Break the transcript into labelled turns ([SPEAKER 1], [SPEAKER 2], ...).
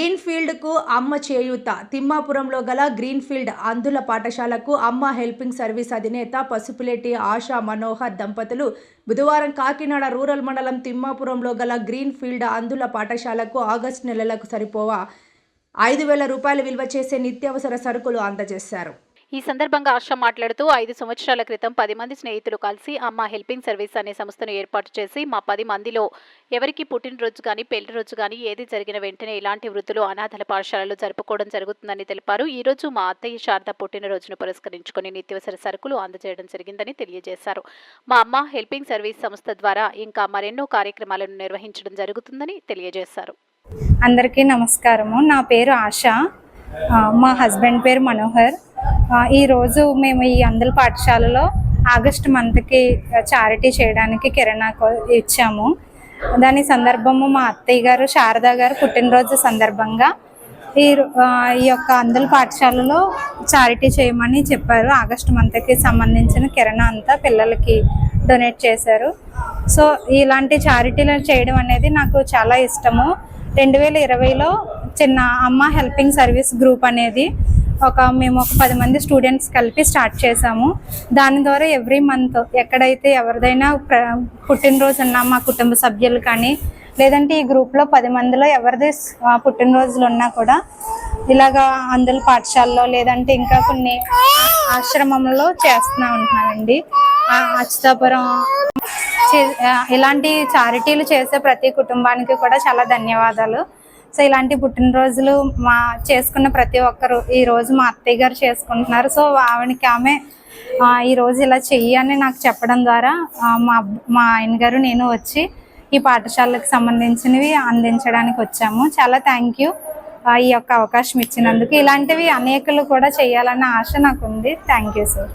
[SPEAKER 1] గ్రీన్ఫీల్డ్కు అమ్మ చేయూత. తిమ్మాపురంలో గల గ్రీన్ఫీల్డ్ అందుల అంధుల పాఠశాలకు అమ్మ హెల్పింగ్ సర్వీస్ అధినేత పసుపులేటి ఆశా మనోహర్ దంపతులు బుధవారం కాకినాడ రూరల్ మండలం తిమ్మాపురంలో గల గ్రీన్ఫీల్డ్ అందుల అంధుల పాఠశాలకు ఆగస్టు నెలలకు సరిపోవా. ఐదు వేల రూపాయలు విలువ చేసే నిత్యావసర సరుకులు అందజేశారు.
[SPEAKER 2] ఈ సందర్భంగా ఆశ మాట్లాడుతూ ఐదు సంవత్సరాల క్రితం పది మంది స్నేహితులు కలిసి అమ్మ హెల్పింగ్ సర్వీస్ అనే సంస్థను ఏర్పాటు చేసి మా పది మందిలో ఎవరికి పుట్టినరోజు కానీ పెళ్ళి రోజు కానీ ఏది జరిగిన వెంటనే ఇలాంటి వృత్తులు అనాథల పాఠశాలలో జరుపుకోవడం జరుగుతుందని తెలిపారు. ఈ రోజు మా అత్తయ్య శారద పుట్టినరోజును పురస్కరించుకొని నిత్యవసర సరుకులు అందజేయడం జరిగిందని తెలియజేశారు. మా అమ్మ హెల్పింగ్ సర్వీస్ సంస్థ ద్వారా ఇంకా మరెన్నో కార్యక్రమాలను నిర్వహించడం జరుగుతుందని తెలియజేశారు.
[SPEAKER 3] అందరికీ నమస్కారము. నా పేరు ఆశ. మా హస్బెండ్ పేరు మనోహర్. ఈరోజు మేము ఈ అందల పాఠశాలలో ఆగస్ట్ మంత్కి చారిటీ చేయడానికి కిరణా కో- ఇచ్చాము. దాని సందర్భము మా అత్తయ్య గారు శారదా గారు పుట్టినరోజు సందర్భంగా ఈ రో- ఈ యొక్క అందల పాఠశాలలో చారిటీ చేయమని చెప్పారు. ఆగస్ట్ మంత్కి సంబంధించిన కిరణ అంతా పిల్లలకి డొనేట్ చేశారు. సో ఇలాంటి చారిటీలు చేయడం అనేది నాకు చాలా ఇష్టము. రెండు వేల ఇరవైలో చిన్న అమ్మ హెల్పింగ్ సర్వీస్ గ్రూప్ అనేది ఒక మేము ఒక పది మంది స్టూడెంట్స్ కలిపి స్టార్ట్ చేసాము. దాని ద్వారా ఎవ్రీ మంత్ ఎక్కడైతే ఎవరిదైనా ప్ర పుట్టినరోజు ఉన్నా మా కుటుంబ సభ్యులు కానీ లేదంటే ఈ గ్రూప్లో పది మందిలో ఎవరిది పుట్టినరోజులు ఉన్నా కూడా ఇలాగా అందుల పాఠశాలలో లేదంటే ఇంకా కొన్ని ఆశ్రమంలో చేస్తూ ఉంటున్నామండి ఆ, అచ్యుతాపురం ఇలాంటి చారిటీలు చేసే ప్రతి కుటుంబానికి కూడా చాలా ధన్యవాదాలు. సో ఇలాంటి పుట్టినరోజులు మా చేసుకున్న ప్రతి ఒక్కరు ఈ రోజు మా అత్తయ్య గారు చేసుకుంటున్నారు. సో ఆవిడకి ఆమె ఈ రోజు ఇలా చెయ్యి అని నాకు చెప్పడం ద్వారా మా మా ఆయన గారు నేను వచ్చి ఈ పాఠశాలకు సంబంధించినవి అందించడానికి వచ్చాము. చాలా థ్యాంక్ యూ ఈ యొక్క అవకాశం ఇచ్చినందుకు. ఇలాంటివి అనేకలు కూడా చేయాలన్న ఆశ నాకు ఉంది. Thank you sir